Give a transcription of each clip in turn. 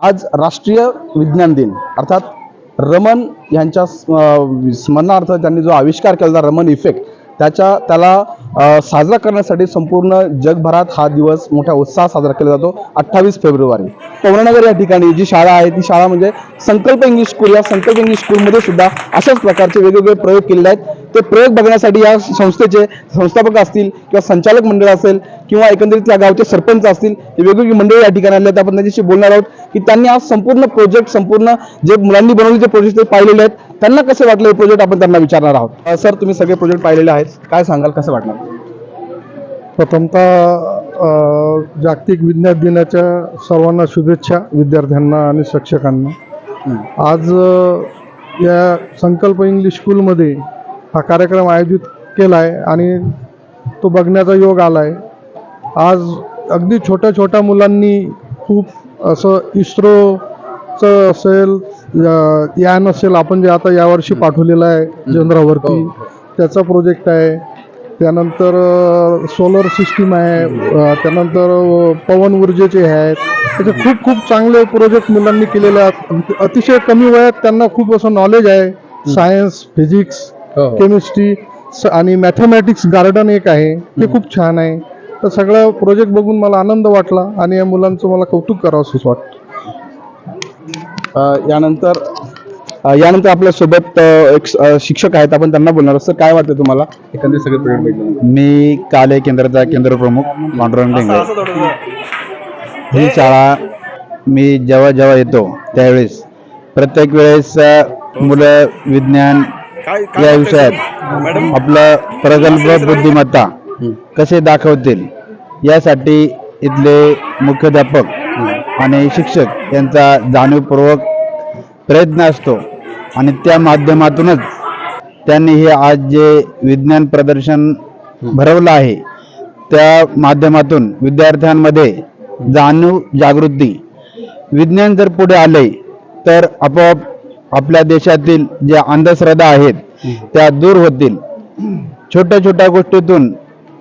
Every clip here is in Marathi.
आज राष्ट्रीय विज्ञान दिन अर्थात रमन यांच्या स्म- स्मरणार्थ त्यांनी जो आविष्कार केला रमन इफेक्ट त्याच्या त्याला साजरा करण्यासाठी संपूर्ण जगभरात हा दिवस मोठ्या उत्साहात साजरा केला जातो. अठ्ठावीस फेब्रुवारी पवनानगर या ठिकाणी जी शाळा आहे ती शाळा म्हणजे संकल्प इंग्लिश स्कूल या संकल्प इंग्लिश स्कूलमध्ये सुद्धा अशाच प्रकारचे वेगवेगळे प्रयोग केलेले आहेत. ते प्रयोग बघण्यासाठी या संस्थेचे संस्थापक असतील किंवा संचालक मंडळ असेल किंवा एकंदरीत या गावचे सरपंच असतील हे वेगवेगळी मंडळी या ठिकाणी आले आहेत. आपण त्यांच्याशी बोलणार आहोत की त्यांनी आज संपूर्ण प्रोजेक्ट संपूर्ण जे मुलांनी बनवले जे प्रोजेक्ट ते पाहिलेले आहेत त्यांना कसे वाटले हे प्रोजेक्ट आपण त्यांना विचारणार आहोत? सर तुम्ही सगळे प्रोजेक्ट पाहिलेले आहेत. काय सांगाल कसं वाटणार? प्रथमतः जागतिक विज्ञान दिनाच्या सर्वांना शुभेच्छा विद्यार्थ्यांना आणि शिक्षकांना. आज या संकल्प इंग्लिश स्कूलमध्ये हा कार्यक्रम आयोजित केला आहे आणि तो बघण्याचा योग आला आहे आज अगदी छोट्या छोट्या मुलांनी खूप असं इस्रोचं असेल या- यान असेल आपण जे आता यावर्षी पाठवलेलं आहे चंद्रावरती त्याचा प्रोजेक्ट आहे. त्यानंतर सोलर सिस्टीम आहे त्यानंतर पवन ऊर्जेचे आहेत. त्याचे खूप खूप चांगले प्रोजेक्ट मुलांनी केलेले आहेत. अतिशय कमी वयात त्यांना खूप असं नॉलेज आहे. सायन्स फिजिक्स केमिस्ट्री आणि मॅथमॅटिक्स गार्डन एक आहे. ते खूप छान आहे. तर सगळं प्रोजेक्ट बघून मला आनंद वाटला आणि या मुलांचं मला कौतुक करावं असं वाटतं. यानंतर यानंतर आपल्यासोबत अ, एक शिक्षक आहेत. आपण त्यांना बोलणार आहोत. सर काय वाटतं तुम्हाला? एकंदरीत सगळे? मी काले केंद्राचा केंद्र प्रमुख पांडुरंग डेंगरे ही शाळा मी जेव्हा जेव्हा येतो त्यावेळेस प्रत्येक वेळेस मुलं विज्ञान या विषयात आपलं प्रगल्भ बुद्धिमत्ता कसे दाखवतील यासाठी इथले मुख्याध्यापक आणि शिक्षक यांचा जाणीवपूर्वक प्रयत्न असतो. आणि त्या माध्यमातूनच त्यांनी हे आज जे विज्ञान प्रदर्शन भरवलं आहे त्या माध्यमातून विद्यार्थ्यांमध्ये जाणीव जागृती. विज्ञान जर पुढे आले तर आपोआप आपल्या देशातील ज्या अंधश्रद्धा आहेत त्या दूर होतील. छोट्या छोट्या गोष्टीतून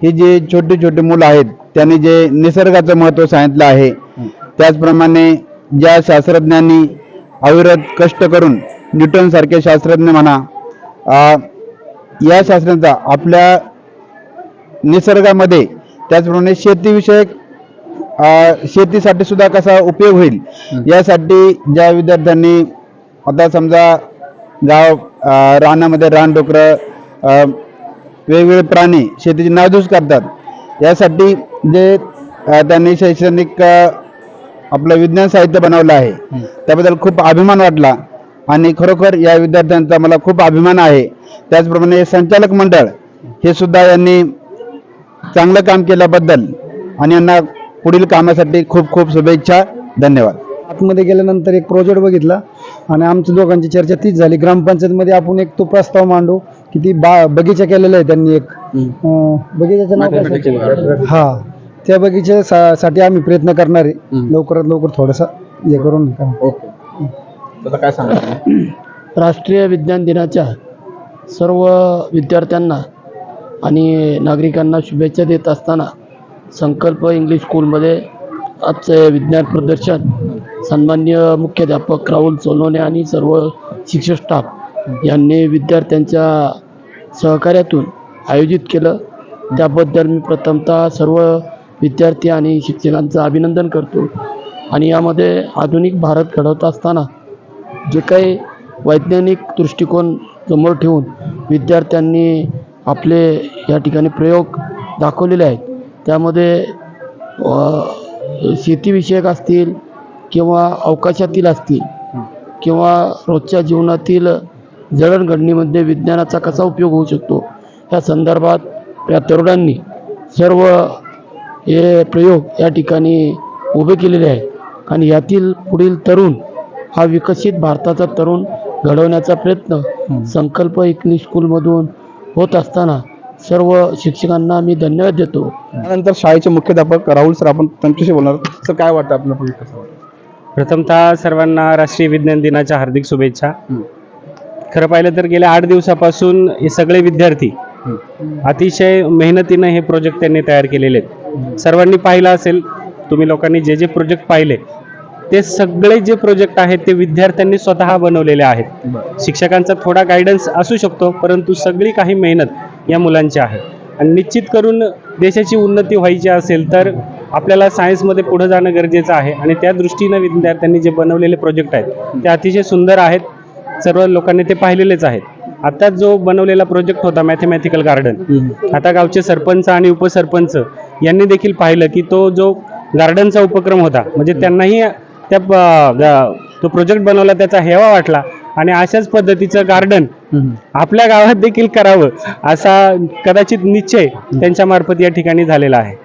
ही जी छोटी छोटी मुलं आहेत त्यांनी जे निसर्गाचं महत्त्व सांगितलं आहे त्याचप्रमाणे ज्या शास्त्रज्ञांनी अविरत कष्ट करून न्यूटन सारखे शास्त्रज्ञ म्हणा या शास्त्रांचा आपल्या निसर्गामध्ये त्याचप्रमाणे शेतीविषयक शेतीसाठी सुद्धा कसा उपयोग होईल यासाठी ज्या विद्यार्थ्यांनी आता समजा गाव रानामध्ये रानडुकरं वेगवेगळे प्राणी शेतीची नादूस करतात. यासाठी जे त्यांनी शैक्षणिक आपलं विज्ञान साहित्य बनवलं आहे त्याबद्दल खूप अभिमान वाटला आणि खरोखर या विद्यार्थ्यांचा मला खूप अभिमान आहे. त्याचप्रमाणे संचालक मंडळ हे सुद्धा यांनी चांगलं काम केल्याबद्दल आणि यांना पुढील कामासाठी खूप खूप शुभेच्छा. धन्यवाद. आतमध्ये गेल्यानंतर एक प्रोजेक्ट बघितला. आणि आमच्या दोघांची चर्चा तीच झाली. ग्रामपंचायतमध्ये आपण एक तो प्रस्ताव मांडू की ती बा बगीचा केलेला आहे त्यांनी एक. अं, बगीच्याचं नाव काय? सांगितलं? हा. त्या बगीच्या सा- साठी आम्ही प्रयत्न करणार आहे. लवकरात लवकर थोडासा हे करून करा. ओके. आता काय सांगा राष्ट्रीय विज्ञान दिनाच्या सर्व विद्यार्थ्यांना आणि नागरिकांना शुभेच्छा देत असताना संकल्प इंग्लिश स्कूलमध्ये आजचे विज्ञान प्रदर्शन सन्मान्य मुख्याध्यापक राहुल सोनवणे आणि सर्व शिक्षक स्टाफ यांनी विद्यार्थ्यांच्या सहकार्यातून आयोजित केलं. त्याबद्दल मी प्रथमतः सर्व विद्यार्थी आणि शिक्षकांचं अभिनंदन करतो. आणि यामध्ये आधुनिक भारत घडवत असताना जे काही वैज्ञानिक दृष्टिकोन समोर ठेवून विद्यार्थ्यांनी आपले या ठिकाणी प्रयोग दाखवलेले आहेत. त्यामध्ये शेतीविषयक असतील किंवा अवकाशातील असतील किंवा रोजच्या जीवनातील जडणघडणीमध्ये विज्ञानाचा कसा उपयोग होऊ शकतो या संदर्भात या तरुणांनी सर्व हे प्रयोग या ठिकाणी उभे केलेले आहेत. आणि यातील पुढील तरुण हा विकसित भारताचा तरुण घडवण्याचा प्रयत्न संकल्प इंग्लिश स्कूलमधून होत असताना सर्व शिक्षकांना मी धन्यवाद देतो. त्यानंतर शाळेचे मुख्याध्यापक राहुल सर आपण त्यांच्याशी बोलणार. सर काय वाटतं आपलं प्रोजेक्ट कसं वाटतं प्रथमतः सर्वांना राष्ट्रीय विज्ञान दिनाच्या हार्दिक शुभेच्छा. खरं पाहिलं तर गेल्या आठ दिवसापासून हे सगळे विद्यार्थी अतिशय मेहनतीनं हे प्रोजेक्ट त्यांनी तयार केलेले आहेत. सर्वांनी पाहिलं असेल तुम्ही लोकांनी जे जे प्रोजेक्ट पाहिले ते सगळे जे प्रोजेक्ट आहेत ते विद्यार्थ्यांनी स्वतः बनवलेले आहेत. शिक्षकांचा थोडा गायडन्स असू शकतो परंतु सगळी काही मेहनत या मुलांची आहे. आणि निश्चित करून देशाची उन्नती व्हायची असेल तर आपल्याला सायन्समध्ये पुढे जाणं गरजेचं आहे. आणि त्या दृष्टीनं विद्यार्थ्यांनी जे बनवलेले प्रोजेक्ट आहेत ते अतिशय सुंदर आहेत. सर्व लोकांनी ते पाहिलेलेच आहेत. आता जो बनवलेला प्रोजेक्ट होता मॅथमॅटिकल गार्डन आता गावचे सरपंच आणि उपसरपंच यांनी देखील पाहिलं की तो जो गार्डनचा उपक्रम होता म्हणजे त्यांनाही त्या तो प्रोजेक्ट बनवला त्याचा हेवा वाटला. आणि अशाच पद्धतीचं गार्डन आपल्या गावात देखील करावं असा कदाचित निश्चय त्यांच्या मार्फत या ठिकाणी झालेला आहे.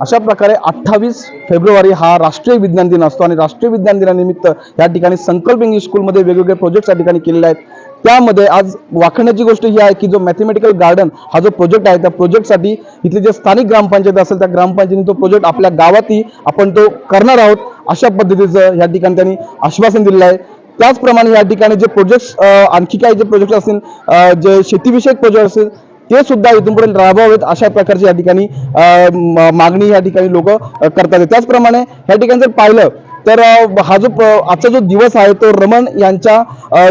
अशा प्रकारे अठ्ठावीस फेब्रुवारी हा राष्ट्रीय विज्ञान दिन असतो आणि राष्ट्रीय विज्ञान दिनानिमित्त या ठिकाणी संकल्प इंग्लिश स्कूलमध्ये वेगवेगळे प्रोजेक्ट या ठिकाणी केलेले आहेत. त्यामध्ये आज वाखण्याची गोष्ट ही आहे की जो मॅथमॅटिकल गार्डन हा जो प्रोजेक्ट आहे त्या प्रोजेक्टसाठी इथली जे स्थानिक ग्रामपंचायत असेल त्या ग्रामपंचायतीने तो प्रोजेक्ट आपल्या गावातही आपण तो करणार आहोत. अशा पद्धतीचं या ठिकाणी त्यांनी आश्वासन दिलेलं आहे. त्याचप्रमाणे या ठिकाणी जे प्रोजेक्ट्स आणखी काही जे प्रोजेक्ट असतील जे शेतीविषयक प्रोजेक्ट असतील ते सुद्धा इथून पुढे राबवावेत अशा प्रकारची या ठिकाणी मागणी या ठिकाणी लोक करतात. त्याचप्रमाणे या ठिकाणी जर पाहिलं तर हा जो आजचा जो दिवस आहे तो रमण यांच्या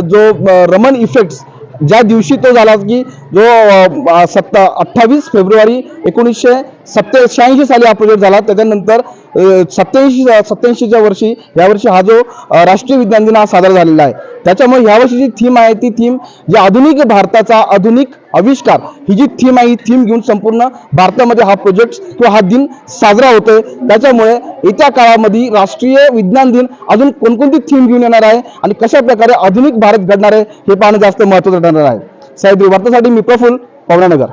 जो रमण इफेक्ट्स ज्या दिवशी तो झाला की जो सत्ता अठ्ठावीस फेब्रुवारी एकोणीसशे सत्ते शहाऐंशी साली हा झाला त्याच्यानंतर सत्याऐंशी सत्याऐंशीच्या वर्षी यावर्षी हा जो राष्ट्रीय विज्ञान दिन हा साजरा झालेला आहे. त्याच्यामुळे यावर्षी जी थीम आहे ती थीम जी आधुनिक भारताचा आधुनिक आविष्कार ही जी थीम आहे ही थीम घेऊन संपूर्ण भारतामध्ये हा प्रोजेक्ट किंवा हा दिन साजरा होतोय. त्याच्यामुळे येत्या काळामध्ये राष्ट्रीय विज्ञान दिन अजून कोणकोणती थीम घेऊन येणार आहे आणि कशा प्रकारे आधुनिक भारत घडणार आहे हे पाहणं जास्त महत्त्वाचं ठरणार आहे. साहेब वार्तासाठी मी प्रफुल पवनानगर.